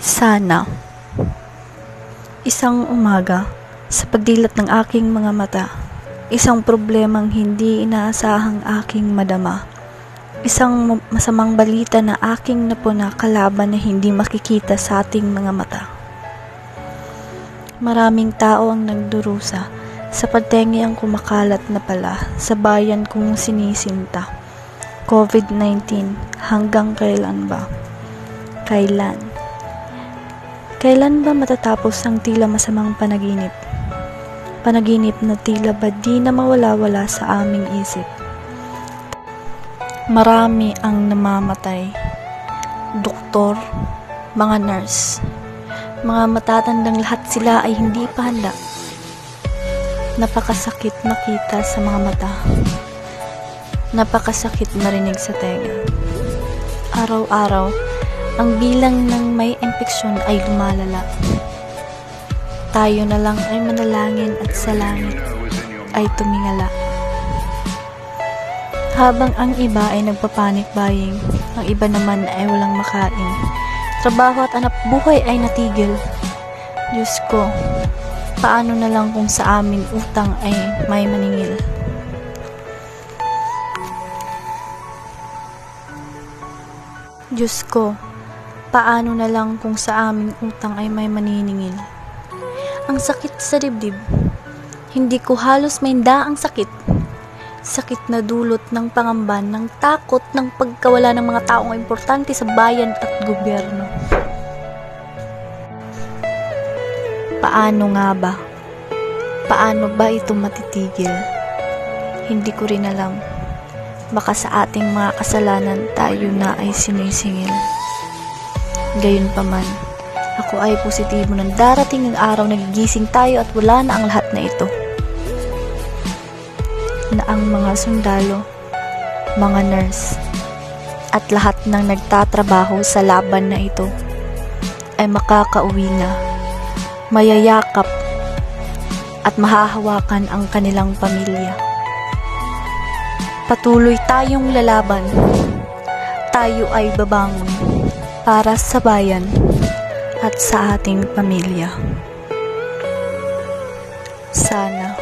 Sana. Isang umaga, sa pagdilat ng aking mga mata, isang problemang hindi inaasahang aking madama. Isang ma- masamang balita na aking napuna kalaban na hindi makikita sa ating mga mata. Maraming tao ang nagdurusa sa pagtengi ang kumakalat na pala sa bayan kong sinisinta. COVID-19 hanggang kailan ba? Kailan? Kailan ba matatapos ang tila masamang panaginip? Panaginip na tila ba di na mawala-wala sa aming isip? Marami ang namamatay. Doktor, mga nurse, mga matatandang lahat sila ay hindi pa handa. Napakasakit makita sa mga mata. Napakasakit marinig sa tenga. Araw-araw, ang bilang ng may impeksyon ay lumalala. Tayo na lang ay manalangin at sa langit ay tumingala. Habang ang iba ay nagpapanik buying, ang iba naman ay walang makain. Trabaho at anak buhay ay natigil. Diyos ko, paano na lang kung sa amin utang ay may maningil? Diyos ko, paano na lang kung sa aming utang ay may maniningil? Ang sakit sa dibdib. Hindi ko halos mainda ang sakit. Sakit na dulot ng pangamban, ng takot, ng pagkawala ng mga taong importante sa bayan at gobyerno. Paano nga ba? Paano ba ito matitigil? Hindi ko rin alam. Baka sa ating mga kasalanan tayo na ay sinisingil. Gayunpaman, ako ay positibo ng darating ng araw na gigising tayo at wala na ang lahat na ito. Na ang mga sundalo, mga nurse, at lahat ng nagtatrabaho sa laban na ito ay makakauwi na, mayayakap at mahahawakan ang kanilang pamilya. Patuloy tayong lalaban. Tayo ay babangon para sa bayan at sa ating pamilya. Sana